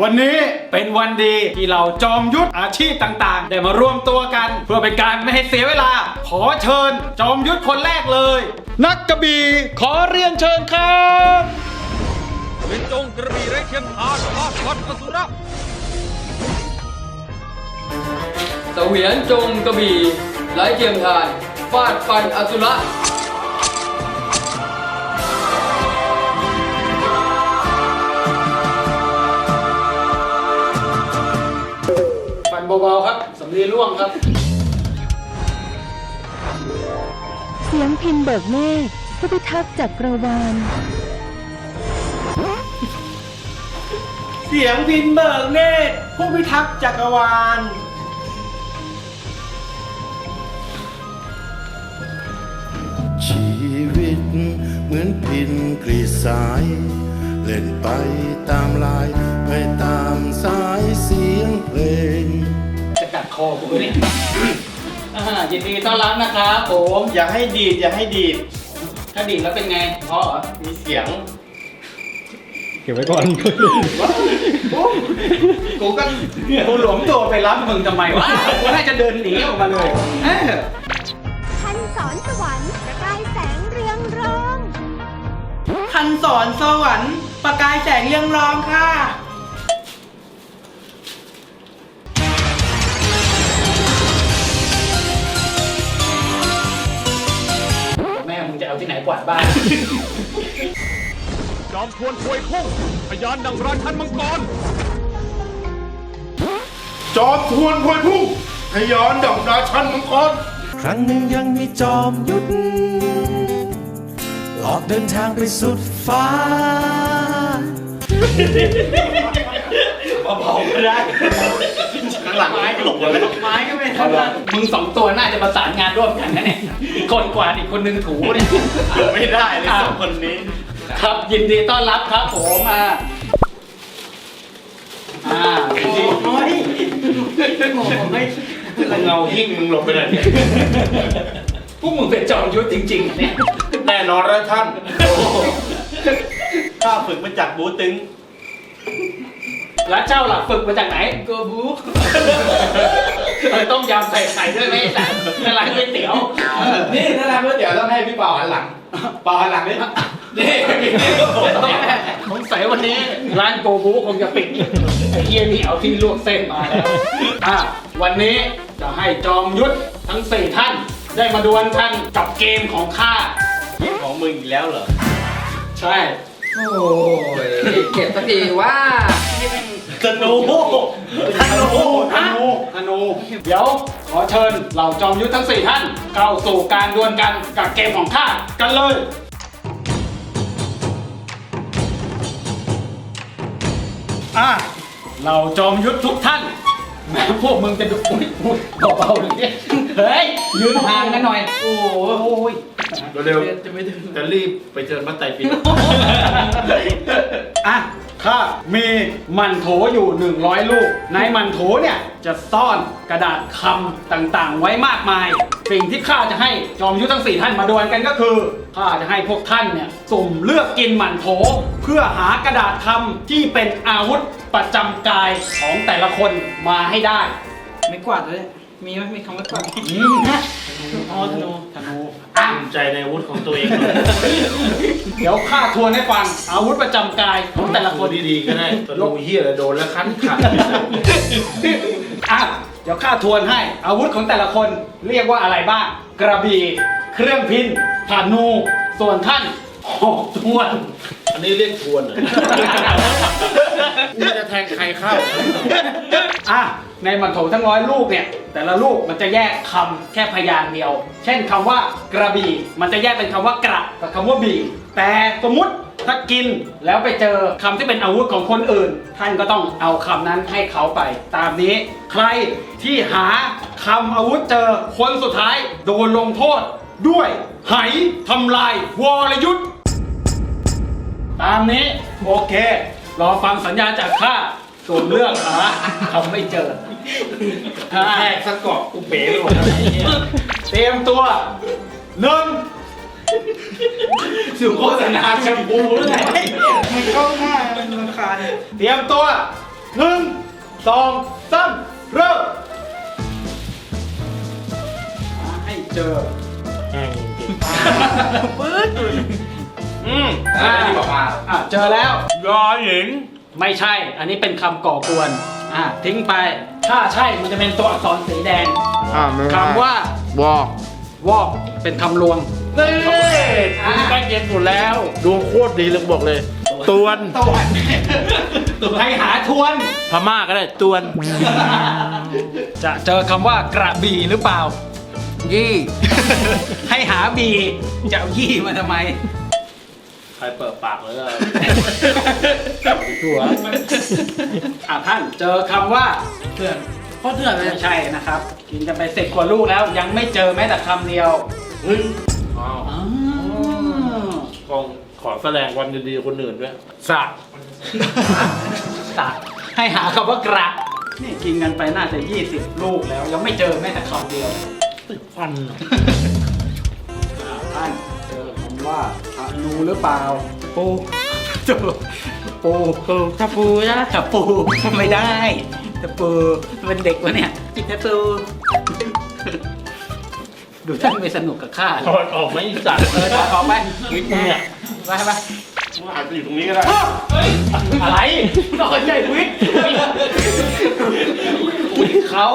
วันนี้เป็นวันดีที่เราจอมยุทธอาชีพต่างๆ ได้มารวมตัวกัน เพื่อเป็นการไม่ให้เสียเวลา ขอเชิญ จอมยุทธคนแรกเลย นักกระบี่ขอเรียนเชิญครับเป็นจงกระบี่ไร้เทียมทานฟาดฟันอสุระเสวียนจงกระบี่ไร้เทียมทานฟาดฟันอสุระ เบาๆครับสำลีร่วงครับ เสียงพินเบิกเนตรผู้พิทักษ์จักรวาล เสียงพินเบิกเนตรผู้พิทักษ์จักรวาล ชีวิตเหมือนพินกรีดสาย เล่นไปตามลาย ไปตามสายเสียงเพลง จะกัดคอผมเนี่ยอ่ายินดีต้อนรับนะครับผมอย่าให้ดีดอย่าให้ดีดถ้าดีดแล้วเป็นไงเพราะเหรอมีเสียงเก็บไว้ก่อนกูก็กูหลวมตัวไปรับมึงทำไมวะกูน่าจะเดินหนีออกมาเลยเออท่านสอนสวรรค์ประกายแสงเรืองรอง คันสอนสวรรค์ประกายแสงเรืองรองค่ะ เอาที่ไหนกวาดบ้าน จอมทวนควยพุ่งพยานดังราชันมังกร จอมทวนพวยพุ่งพยอนดอกราชันมังกร ครั้งหนึ่งยังมีจอมยุทธออกเดินทางไปสุดฟ้าเบาๆก็ได้ ข้างหลังไม้หลบเลยไม้ก็ไม่ทำละมึงสองตัวน่าจะประสานงานร่วมกันนะเนี่ย อีกคนกวาดอีกคนนึงถูเนี่ยไม่ได้เลยสองคนนี้ ครับยินดีต้อนรับครับผมอ่าอ่ายินดีโอ้ยโอ้ยเงายิ่งมึงหลบไปเลยเนี่ยพวกมึงเป็นจอมยุทธจริงๆอะเนี่ยแน่นอนแล้วท่านข้าฝึกมาจากบูตึง แล้วเจ้าหลักฝึกมาจากไหนเกอร์บูเออต้มยำใส่ไข่ด้วยไหมไอ้สัตว์ในร้านก๋วยเตี๋ยวนี่ถ้าทำก๋วยเตี๋ยวต้องให้พี่เปาหันหลังเปาหันหลังนี่นี่ผมสงสัยวันนี้ร้านโกบูคงจะปิดไอ้เฮียนี่เอาที่ลวกเส้นมาแล้วอะวันนี้จะให้จอมยุทธทั้งสี่ท่าน ได้มาดวลกันกับเกมของข้าของมึงอีกแล้วเหรอ ใช่ โอ้ยเก็บสักทีว่า ธนูธนูธนูธนู เดี๋ยวขอเชิญเหล่าจอมยุทธทั้งสี่ท่านเข้าสู่การดวลกันกับเกมของข้ากันเลย อะเราจอมยุทธทุกท่านแม้พวกมึงจะดูอุ๊ยอุ๊ยเบาๆหน่อยดิเฮ้ยยืนห่างกันหน่อย โอ้ย เร็วๆจะไม่ถึงจะรีบไปเจอมัตไตรปิฎกอะ ข้ามีมันโถอยู่ 100 ลูก ในมันโถเนี่ยจะซ่อนกระดาษคำต่างๆ ไว้มากมาย สิ่งที่ข้าจะให้จอมยุทธทั้งสี่ท่านมาดวลกันก็คือข้าจะให้พวกท่านเนี่ยสุ่มเลือกกินมันโถ เพื่อหากระดาษคำที่เป็นอาวุธประจำกายของแต่ละคนมาให้ได้ ไม่กวาดเลย มีไหมมีคำว่ากวาดอืมนะอ๋อธนูธนูอะภูมิใจในอาวุธของตัวเองเลยเดี๋ยวข้าทวนให้ฟัง อาวุธประจำกายของแต่ละคนดีๆก็ได้ธนูเฮียอะไรโดนแล้วคันขาดอะเดี๋ยวข้าทวนให้ อาวุธของแต่ละคนเรียกว่าอะไรบ้าง กระบี่ เครื่องพินธนู ส่วนท่านห อกทวนอันนี้เรียกทวนเหรอกูจะแทงใครเข้า อะในมันโถทั้งร้อยลูกเนี่ย แต่ละลูกมันจะแยกคำแค่พยางค์เดียว เช่นคำว่ากระบี่ มันจะแยกเป็นคำว่ากระกับคำว่าบี่ แต่สมมุติถ้ากินแล้วไปเจอคำที่เป็นอาวุธของคนอื่น ท่านก็ต้องเอาคำนั้นให้เขาไป ตามนี้ใครที่หาคำอาวุธเจอคนสุดท้าย โดนลงโทษด้วยไหทำลายวรยุทธ์ ตามนี้โอเค รอฟังสัญญาณจากข้าส่วนเรื่องหาคำไม่เจอแทกสะเกาะกูเป๋ไปหมดแล้วไอ้เหี้ยเตรียมตัวหนึ่งสู่โฆษณาแชมพูหรือไงมันเข้าหน้ามันรำคาญเตรียมตัวหนึ่งสองสามเริ่มหาให้เจอ อืมอะไรที่บอกมาอะเจอแล้ว ยอหญิง ไม่ใช่ อันนี้เป็นคำก่อกวน อะทิ้งไป ถ้าใช่มันจะเป็นตัวอักษรสีแดงอ่าไม่คำว่าบอก วอกเป็นคำลวง นี่อ่าใกล้เย็นสุดแล้วดวงโคตรดีเลยบอกเลย ตวนตวนให้หาทวน พม่าก็ได้ตวน จะเจอคำว่ากระบี่หรือเปล่า ยี่ ให้หาบีจะเอายี่มาทำไมใครเปิดปากเลยอะหัวอะท่านเจอคำว่าเถื่อนโคตรเถื่อนเลยไม่ใช่นะครับ กินกันไปเสร็จกว่าลูกแล้วยังไม่เจอแม้แต่คำเดียวเฮ้ยอ้าวอ้าวกองขอแสดงความยินดีกับคนอื่นด้วยสะสะให้หาคำว่ากระนี่กินกันไปน่าจะ 20 ลูกแล้ว ยังไม่เจอแม้แต่คำเดียว ติดฟันอะอ่าท่านเจอคำ ว่าอนูหรือเปล่าปูจูปูปูตะปูนะตะปูไม่ได้ตะปูเป็นเด็กวะเนี่ยจิกตะปูดูท่านไม่สนุกกับข้าเลถยอดออกไหมไอ้สัตว์เออขอไปวิกเนี่ยไปไปอาจจะอยู่ตรงนี้ก็ได้อะไรต้องเข้าใจวิกวิกเขา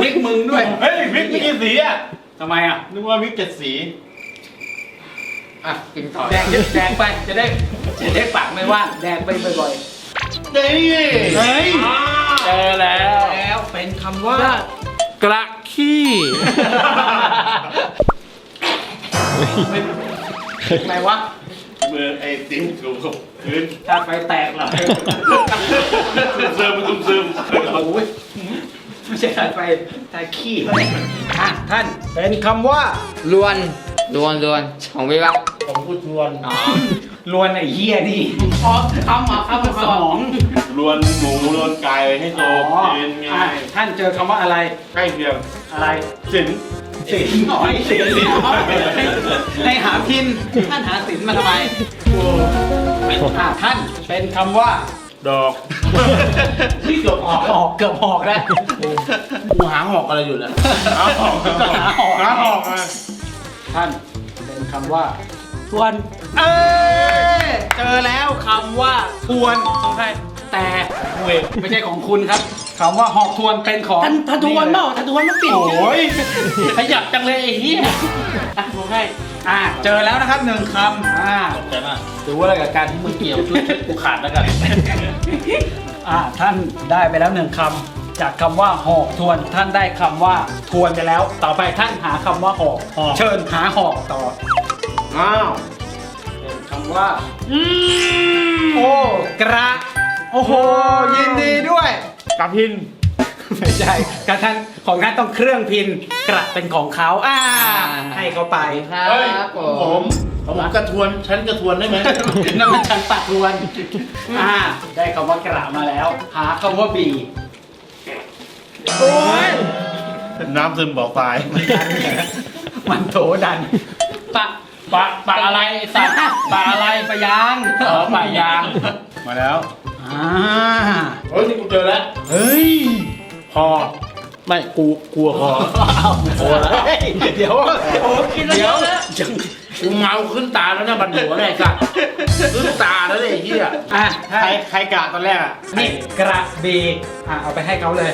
วิกมึงด้วย เฮ้ยวิกไม่กี่สีอะทำไมอะ นึกว่าวิกเจ็ดสี อะกินต่อแดงแดงไปจะได้จะได้ปากไม่ว่างแดงไปบ่อยนี่ๆเฮ้ยเจอแล้ว แล้วเป็นคำว่ากระขี้อะไรวะมือไอ้ติ้มถูกพื้นถ้าไฟแตกเหรอเซิมมันซึมโอ้ยไม่ใช่ไฟตาขี้เขาเนี่ยอะท่านเป็นคำว่า ลวน ลวนลวนของพี่ปะของกูชวนลวนไอ้เหี้ยนี่อ๋อคำอะคำสมองรวนหมูรวนไก่ให้โตอ๋อกินไงอะท่านเจอคำว่าอะไรใกล้เคียงอะไรสินสินหน่อยสินให้หาพินท่านหาสินมาทำไมอะท่านเป็นคำว่า ดอกที่เกือบออกออกเกือบออกแล้วกูหาหอกอะไรอยู่เนี่ยหาหอกก็หาหอกหาหอกมา ท่าน เป็นคำว่าทวน เอ้ยเจอแล้วคำว่าทวนของใครแต่เวกไม่ใช่ของคุณครับคำว่าหอกทวนเป็นของทันทันทวนเปล่าทันทวนมันปิดโอ้ยขยับจังเลยไอ้เหี้ยอะบอกให้อะเจอแล้วนะครับหนึ่งคำอ่าตกใจมากดูว่าอะไรกับการที่มึงเกี่ยวชุดชุดกูขาดแล้วกัน อ่าท่านได้ไปแล้วหนึ่งคำ จากคำว่าหอกทวนท่านได้คำว่าทวนไปแล้ว ต่อไปท่านหาคำว่าหอกหอก เชิญหาหอกต่ออ้าวเป็นคำว่าโอ้กระโอ้โหยินดีด้วยกับพิน ไม่ใช่กระท่านของท่านต้องเครื่องพินกระเป็นของเขาอ่าให้เขาไปครัเฮ้ยบผผมม ผมกระทวนฉันกระทวนได้ไหมนั่นมันฉันปักรวนอ่าได้คำว่ากระมาแล้ว หาคำว่าบี โอ้ยน้ำซึมบอกตายมันโถดัน ปะปะปะอะไรไอ้สัตว์ปะอะไรปะยางอ๋อปะยาง มาแล้วอ่าเฮ้ยนี่กูเจอแล้วเฮ้ยพอไม่กูกลัวพอโอ้ยเดี๋ยวโอ้กินแล้วเดี๋ยวยังกูเมาขึ้นตาแล้วนะบันหัวไงสัตว์ขึ้นตาแล้วเลยไอ้เฮียอะใครใครกะตอนแรกอะนี่กระบีอะเอาไปให้เขาเลย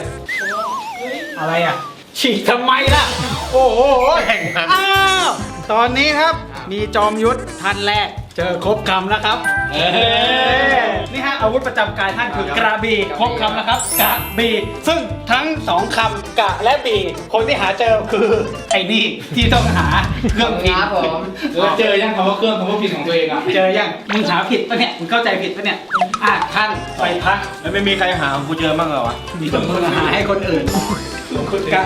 อะไรอะ ฉีกทำไมล่ะ โอ้โหแข่งกันอ้าวตอนนี้ครับมีจอมยุทธท่านแรก เจอครบคำแล้วครับเอ้ยนี่ฮะอาวุธประจำกายท่านคือกระบี่ครบคำแล้วครับกระบี่ซึ่งทั้งสองคำกะและบี่คนที่หาเจอคือไอ้นี่ที่ต้องหาเครื่องพิมครับพ์ผมเออเจอยังคำว่าเครื่องคำว่าพินของตัวเองอะเจอยังมึงหาผิดปะเนี่ยมึงเข้าใจผิดปะเนี่ยอะท่านไปพักแล้วไม่มีใครหาของกูเจอบ้างเหรอวะมีแต่มึงหาให้คนอื่น กะ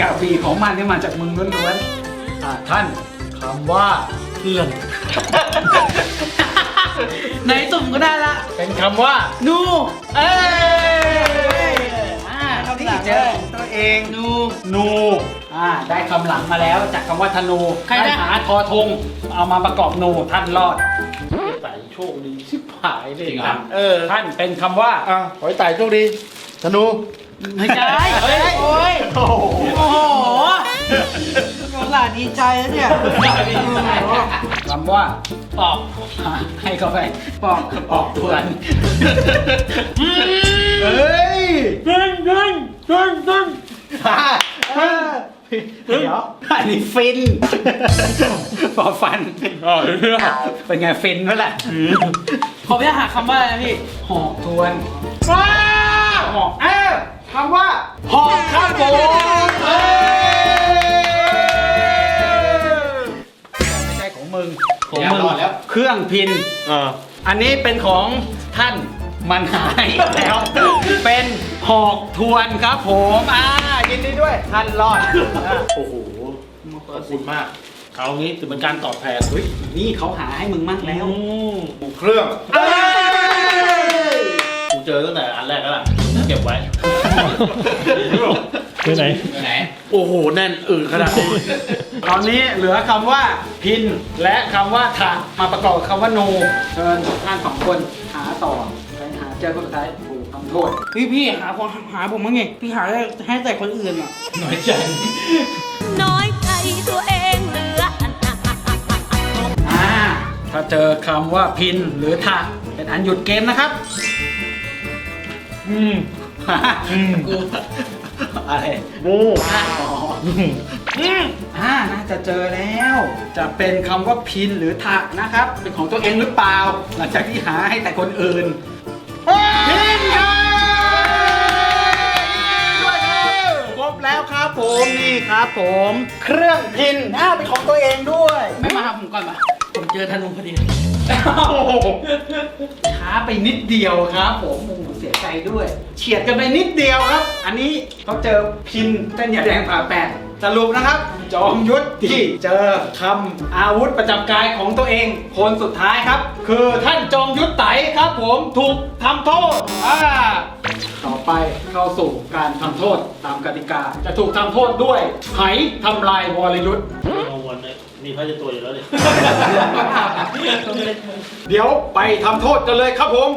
กะบี่ของมันนี่มาจากมึงล้วนๆอะท่านคำว่าเพื่อน ไหนตุ่มก็ได้ละเป็นคำว่า นูเอ้ยอ่าคำนี้เจอตัวเองนูนูอ่าได้คำหลังมาแล้วจากคำว่าธนูใครได้หาทอทงเอามาประกอบนูท่านรอดไต่โชคดีชิบหายเลยจริงเหรอครับเออท่านเป็นคำว่า อะขอให้ไต่โชคดีธนู ไม่ใช่เฮ้ยโอ้ยโอ้โหหหลานดีใจแล้วเนี่ยคำว่าปอกให้เขาไปปอกปอกทวนเฮ้ยดึงดึงดึงดึงเดี๋ยวอันนี้ฟินปอกฟันเป็นไงฟินไหล่ะขอไปหาคำว่าอะไรนะพี่หอกทวนหอกเอ้ คำว่าหอกครับผมเอ้ยไม่ใช่ของมึงของมึงรอดแล้วเครื่องพินอันนี้เป็นของท่านมันหายแล้ว เป็นหอกทวนครับผมอ่ายินดีด้วยท่านรอดอะโอ้โหขอบคุณมากคราวนี้ถือเป็นการตอบแทนเฮ้ยนี่เขาหาให้มึงมากแล้ว เครื่องเอ้ยกูเจอตั้งแต่อันแรกแล้วล่ะเก็บไว้ ไปไหนไปไหน โอ้โห แน่นอึขนาดนี้ ตอนนี้เหลือคำว่าพินและคำว่าถามาประกอบกับคำว่าโนเชิญท่านสองคนหาต่อไปหาเจอคนสุดท้ายถูกทำโทษ พี่พี่หาคนหาผมมั้งไงพี่หาให้ให้แต่คนอื่นอะน้อยใจน้อยใจตัวเองเหลืออันอันอันอันอันอันอ่าถ้าเจอคำว่าพินหรือถะเป็นอันหยุดเกมนะครับ อืม อืมอะไรโอ้อ๋ออืมอ่าน่าจะเจอแล้ว จะเป็นคำว่าพินหรือถะนะครับ เป็นของตัวเองหรือเปล่า หลังจากที่หาให้แต่คนอื่นพินครับด้วยครับครบแล้วครับผมนี่ครับผม เครื่องพินอ่าเป็นของตัวเองด้วย ไม่มาหาผมก่อนปะผมเจอธนูพอดี ช้าไปนิดเดียวครับผมโอ้โหเสียใจด้วย เฉียดกันไปนิดเดียวครับ อันนี้เขาเจอพินเต้นยาแดงผ่าแปด สรุปนะครับ จอมยุทธที่เจอคำอาวุธประจำกายของตัวเอง คนสุดท้ายครับ คือท่านจอมยุทธไตครับผมถูกทำโทษอ่าต่อไปเข้าสู่การทำโทษตามกติกา จะถูกทำโทษด้วยไหทำลายวรยุทธ์กังวลเลยมีพระเจ้าตัวอยู่แล้วดิเดี๋ยวไปทำโทษกันเลยครับผม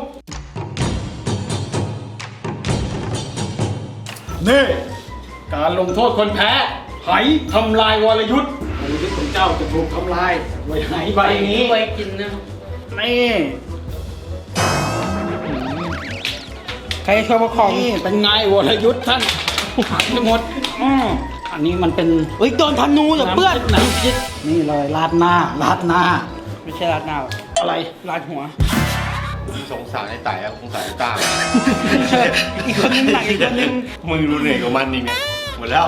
นี่การลงโทษคนแพ้ ไหทำลายวรยุทธ์วรยุทธ์ของเจ้าจะถูกทำลายด้วยไหใบนี้ไว้กินนะนี่ใครชอบประคองนี่เป็นไงวรยุทธ์ท่านหายไปหมดอ้ออันนี้มันเป็นเฮ้ยโดนธนูเหรอเพื่อนน้ำพิษนี่เลยลาดหน้าลาดหน้า ไม่ใช่ราดหน้าหรอกอะไรราดหัวสงสารไอ้ไต่อะสงสารไอ้ต้าอีกคนนึงหนักอีกคนนึงมึงรู้เหนื่อยกับมันนี่ไงหมดแล้ว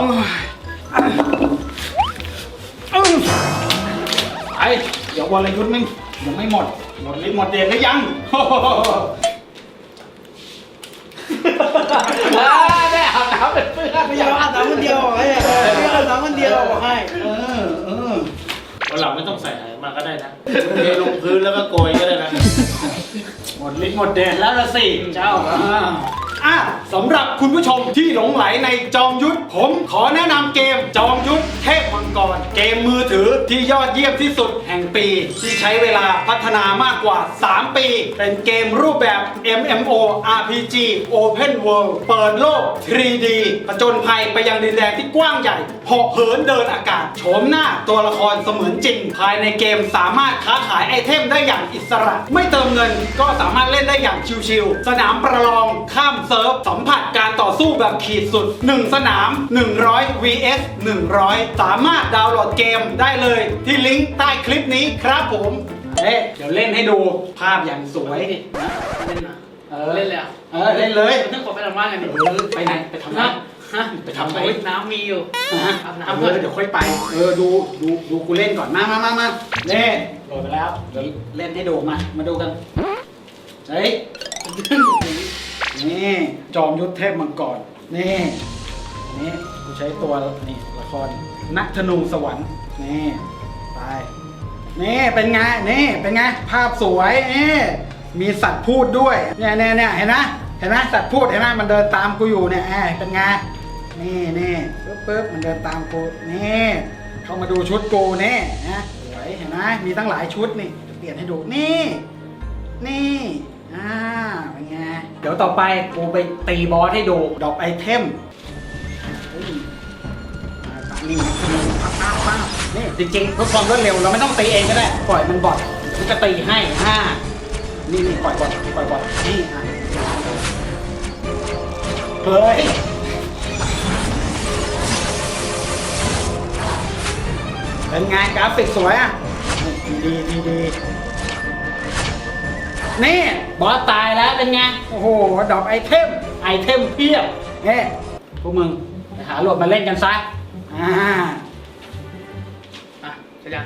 ไอ้เดี๋ยววรยุทธ์ไม่ยังไม่หมด หมดฤทธิ์หมดเดชหรือยังว้าได้อาบน้ำเป็นเพื่อนไม่อยากอาบน้ำคนเดียวไอ้เนี่ยไม่อยากอาบน้ำคนเดียวบอกให้เออเออวันหลังไม่ต้องใส่อะไรมาก็ได้นะเทลงพื้นแล้วก็โกยก็ได้นะ หมดฤทธิ์หมดเดชแล้วละสิเจ้า อะสำหรับคุณผู้ชมที่หลงไหลในจอมยุทธผมขอแนะนำเกมจอมยุทธเทพมังกร เกมมือถือที่ยอดเยี่ยมที่สุดแห่งปี ที่ใช้เวลาพัฒนามากกว่า 3 ปี เป็นเกมรูปแบบ MMO RPG Open World เปิดโลก 3D ผจญภัยไปยังดินแดนที่กว้างใหญ่เหาะเหินเดินอากาศโฉมหน้าตัวละครเสมือนจริง ภายในเกมสามารถค้าขายไอเทมได้อย่างอิสระ ไม่เติมเงินก็สามารถเล่นได้อย่างชิวๆสนามประลองข้ามเซิร์ฟสัมผัสการต่อสู้แบบขีดสุด 1 สนาม 100 vs 100 สามารถดาวน์โหลดเกมได้เลยที่ลิงก์ใต้คลิปนี้ครับผมเอ๊ะเดี๋ยวเล่นให้ดูภาพอย่างสวยเล่นนะออเล่นเลยอะเออเล่นเลยต้องขอไปทำบ้านกันดิเออไปไหนไปทำอะไรฮะฮะไปทำอะไรโอ้ยน้ำมีอยู่ฮะอาบเอน้ำก่ออนเดี๋ยวค่อยไป เออดูดูดูกูเล่นก่อนมามามามาเล่นโหลดไปแล้วเดี๋ยวเล่นให้ดูมามาดูกันเฮ้ยนี่จอมยุทธเทพมังกรนี่นี่กูใช้ตัวนี่ละคร นักธนูสวรรค์นี่ไปนี่เป็นไงนี่เป็นไงภาพสวยนี่มีสัตว์พูดด้วยเนี่ยเนี่ยเนี่ยเห็นไหมเห็นไหมสัตว์พูดเห็นไหมมันเดินตามกูอยู่เนี่ยเป็นไงนี่นี่ปึ๊บปึ๊บมันเดินตามกูนี่เข้ามาดูชุดกูนี่นะสวยเห็นไหมมีตั้งหลายชุดนี่จะเปลี่ยนให้ดูนี่ นี่อ่าเป็นไงเดี๋ยวต่อไปกูไปตีบอสให้ดูดอปไอเทม นี่ป้าป้าป้านี่จริงๆเพื่อความรวดเร็วเราไม่ต้องตีเองก็ได้ ปล่อยมันบอดมันจะตีให้ห้านี่นี่ปล่อยบอดปล่อยบอดนี่อะเฮ้ยเป็นไงกราฟิกสวยอะดีดีดีนี่บอสตายแล้วเป็นไง โอ้โห ดอกไอเทม ไอเทมเพียบเฮ้พวกมึงไปหาโหลดมาเล่นกันซะ อ่า อะเสร็จยัง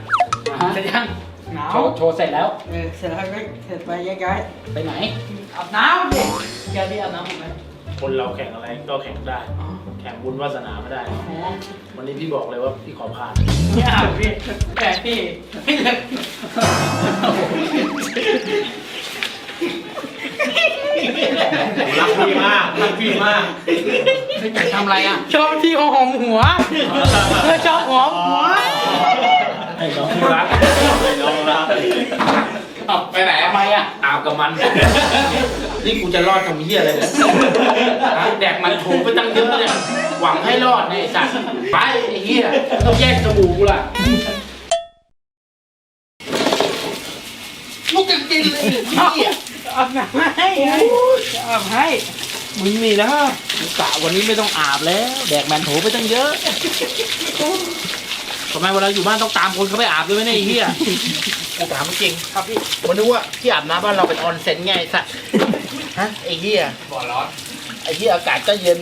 อ่าเสร็จยังหนาวโชว์โชว์เสร็จแล้ว เออเสร็จแล้วก็เสร็จไปย้ายไปไหนๆอาบน้ำดิแกพี่อาบน้ำผมไหมคนเราแข่งอะไรก็แข่งได้ อ๋อแข่งบุญวาสนาไม่ได้ อ๋อวันนี้พี่บอกเลยว่าพี่ขอผ่าน ไม่อาบพี่แต่พี่พี่จะ รักพี่มากรักพี่มากไม่ไก่ทำอะไรอะชอบที่หอมหัวเออชอบหอมหัวไอ้น้องรักไอ้น้องรักเอาไปไหนทำไมอะอาบกับมัน นี่กูจะรอดทำเหี้ยอะไรเนี่ยฮะแดกมันโถไปตั้งเยอะเนี่ยหวังให้รอดเนี่ยไอ้สัตว์ไปไอ้เหี้ยต้องแยกจมูกกูล่ะ ลูกจะกินเลยพี่ อะอาบน้ำให้ไงจะอาบให้ มึงนี่นะมึงกะวันนี้ไม่ต้องอาบแล้ว แดกแมนโถไปตั้งเยอะทำไมเวลาอยู่บ้านต้องตามคนเขาไปอาบด้วยไหมเนี่ยไอ้เหี้ยกูถามจริงครับพี่ผมนึกว่าที่อาบน้ำบ้านเราเป็นออนเซ็นไงไอ้สัตว์ฮะไอ้เหี้ยบ่อร้อนไอ้เหี้ยอากาศก็เย็น